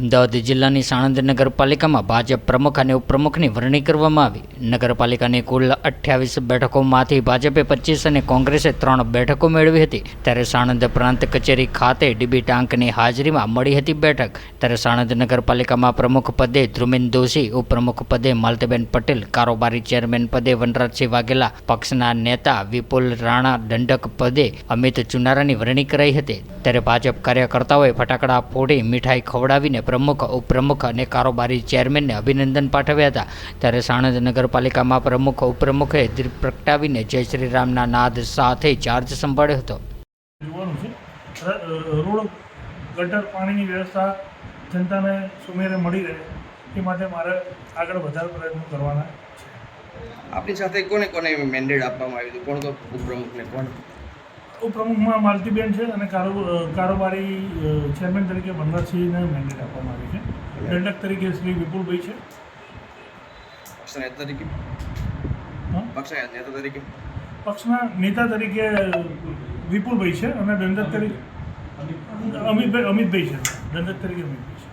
અમદાવાદ જિલ્લાની સાણંદ નગરપાલિકામાં ભાજપ પ્રમુખ અને ઉપપ્રમુખની વરણી કરવામાં આવી. નગરપાલિકાની કુલ અઠ્યાવીસ બેઠકોમાંથી ભાજપે પચીસ અને કોંગ્રેસે ત્રણ બેઠકો મેળવી હતી. ત્યારે સાણંદ પ્રાંત કચેરી ખાતે ડીબી ટાંકની હાજરીમાં મળી હતી બેઠક. ત્યારે સાણંદ નગરપાલિકામાં પ્રમુખ પદે ધ્રુમિન દોશી, ઉપપ્રમુખ પદે માલતીબેન પટેલ, કારોબારી ચેરમેન પદે વનરાજસિંહ વાઘેલા, પક્ષના નેતા વિપુલ રાણા, દંડક પદે અમિત ચુનારાની વરણી કરાઈ હતી. ત્યારે ભાજપ કાર્યકર્તાઓએ ફટાકડા ફોડી મીઠાઈ ખવડાવીને પ્રમુખ ઉપપ્રમુખ અને કારોબારી ચેરમેનને અભિનંદન પાઠવ્યા હતા. ત્યારે સાણંદ નગરપાલિકામાં પ્રમુખ ઉપપ્રમુખે દીપ પ્રગટાવીને જય શ્રી રામના નાદ સાથે ચાર્જ સંભાળ્યો હતો. રોડ ગટર પાણીની વ્યવસ્થા જનતાને સુમેરે મળી રહે એ માટે મારે આગળ વધારે પ્રયત્નો કરવાના છે. આપની સાથે કોને કોને મેન્ડેટ આપવામાં આવ્યું હતું? કોણ કોણ ઉપપ્રમુખને કોણ? ઉપપ્રમુખમાં માલતીબેન છે અને કારો કારોબારી ચેરમેન તરીકે વનરાજસિંહને મેન્ડેટ આપવામાં આવી છે. દંડક તરીકે શ્રી વિપુલભાઈ છે. પક્ષના નેતા તરીકે? પક્ષના નેતા તરીકે? પક્ષના નેતા તરીકે વિપુલભાઈ છે અને દંડક તરીકે અમિતભાઈ અમિતભાઈ છે. દંડક તરીકે અમિતભાઈ છે.